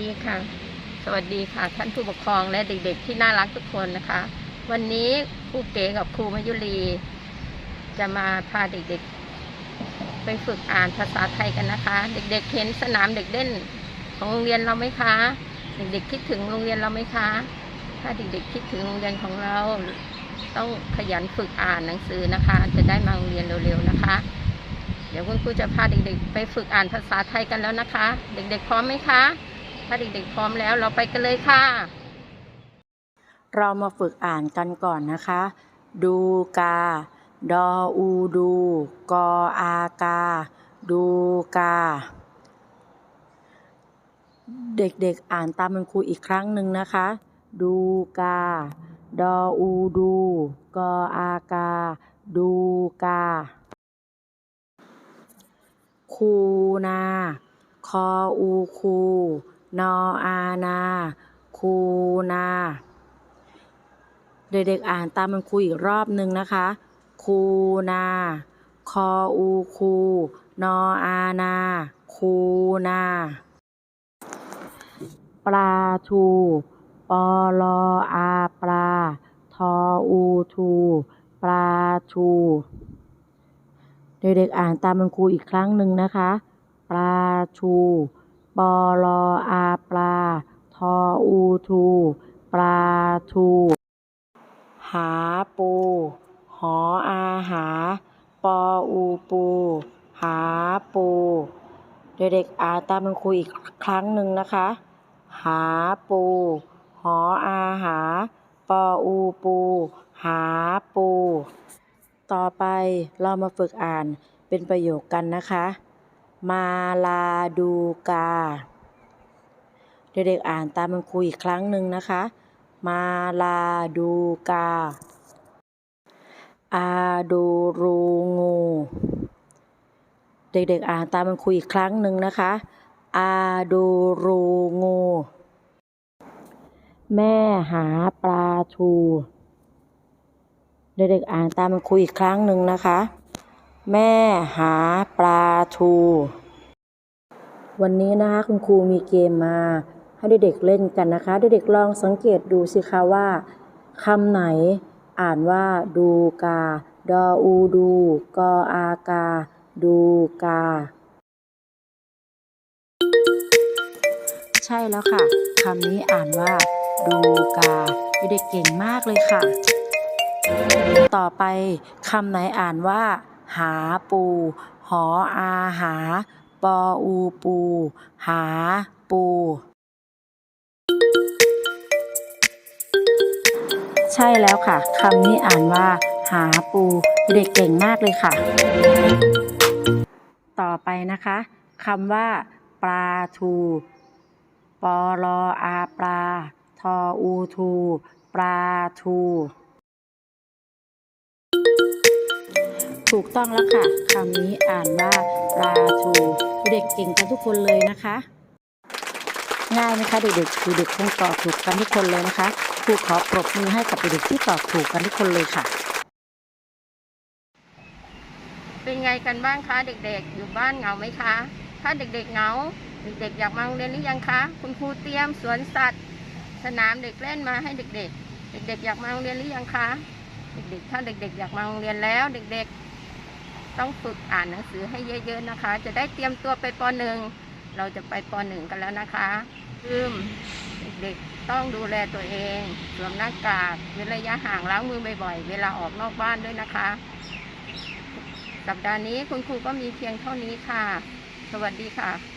ดีค่ะ สวัสดีค่ะ ท่านผู้ปกครองและเด็กๆ ที่น่ารักทุกคนนะคะ วันนี้ครูเก๋กับครูมายุรี จะมาพาเด็กๆ ไปฝึกอ่านภาษาไทยกันนะคะ เด็กๆ เห็นสนามเด็กเล่นของโรงเรียนเราไหมคะ เด็กๆคิดถึงโรงเรียนเราไหมคะ ถ้าเด็กๆคิดถึงโรงเรียนของเรา ต้องขยันฝึกอ่านหนังสือนะคะ จะได้มาโรงเรียนเร็วๆนะคะเดี๋ยวคุณครูจะพาเด็กๆ ไปฝึกอ่านภาษาไทยกันแล้วนะคะ เด็กๆ พร้อมไหมคะ ถ้าเด็กๆพร้อมแล้วเราไปกันเลยค่ะ เรามาฝึกอ่านกันก่อนนะคะ ดูกา ดออูดู กออากา ดูกา เด็กๆอ่านตามคุณครูอีกครั้งหนึ่งนะคะ ดูกา ดออูดู กออากา ดูกา คูนา คออูคู นออานา คูนา เด็กๆอ่านตามมันครูอีกรอบหนึ่งนะคะ คูนา คออูคู นออานา คูนา ปลาทูปอลออาปลา ทออูทูปลาทูเด็กๆอ่านตามมันครูอีกครั้งหนึ่งนะคะ ปลาทู ปอลออาปลา ทออูทูปลาทู หาปู หออาหา ปออูปู หาปู เด็กๆอ่านตามมันครูอีกครั้งหนึ่งนะคะ หาปู หออาหา ปออูปู หาปู ต่อไปเรามาฝึกอ่านเป็นประโยคกันนะคะ มาลาดูกา เด็กๆอ่านตามมันครูอีกครั้งหนึ่งนะคะ มาลาดูกา อาดูรูงู เด็กๆอ่านตามมันครูอีกครั้งหนึ่งนะคะ อาดูรูงู แม่หาปลาทู เด็กๆอ่านตามมันครูอีกครั้งหนึ่งนะคะ แม่หาปลาทู วันนี้นะคะคุณครูมีเกมมา ให้เด็กๆเล่นกันนะคะ เด็กๆลองสังเกตดูสิคะว่าคำไหนอ่านว่าดูกา ดออูดู กออากา ดูกา ใช่แล้วค่ะคำนี้อ่านว่า ดูกา เด็กๆเก่งมากเลยค่ะ ต่อไปคำไหนอ่านว่า หาปู หออาหา ปออูปู หาปูใช่แล้วค่ะ คำนี้อ่านว่า หาปู เด็กเก่งมากเลยค่ะ ต่อไปนะคะคำว่า ปลาทูปอลออาปลา ทออูทู ปลาทู ถูกต้องแล้วค่ะคำนี้อ่านว่าปลาทูเด็กเก่งกันทุกคนเลยนะคะ ง่ายไหมคะเด็กๆเด็กๆคงตอบถูกกันทุกคนเลยนะคะครูขอปรบมือให้กับเด็กๆที่ตอบถูกกันทุกคนเลยค่ะ เป็นไงกันบ้างคะเด็กๆ อยู่บ้านเหงาไหมคะ ถ้าเด็กๆเหงา เด็กๆอยากมาโรงเรียนหรือยังคะ คุณครูเตรียมสวนสัตว์ สนามเด็กเล่นมาให้เด็กๆ เด็กๆอยากมาโรงเรียนหรือยังคะ เด็กๆ ถ้าเด็กๆ อยากมาโรงเรียนแล้ว เด็กๆ ต้องฝึกอ่านหนังสือให้เยอะ ๆนะคะ จะได้เตรียมตัวไปปหนึ่งเราจะไปปหนึ่งกันแล้วนะคะลืมเด็กๆต้องดูแลตัวเองสวมหน้ากากเว้นระยะห่างล้างมือบ่อยๆ เวลาออกนอกบ้านด้วยนะคะ สัปดาห์นี้คุณครูก็มีเพียงเท่านี้ค่ะ สวัสดีค่ะ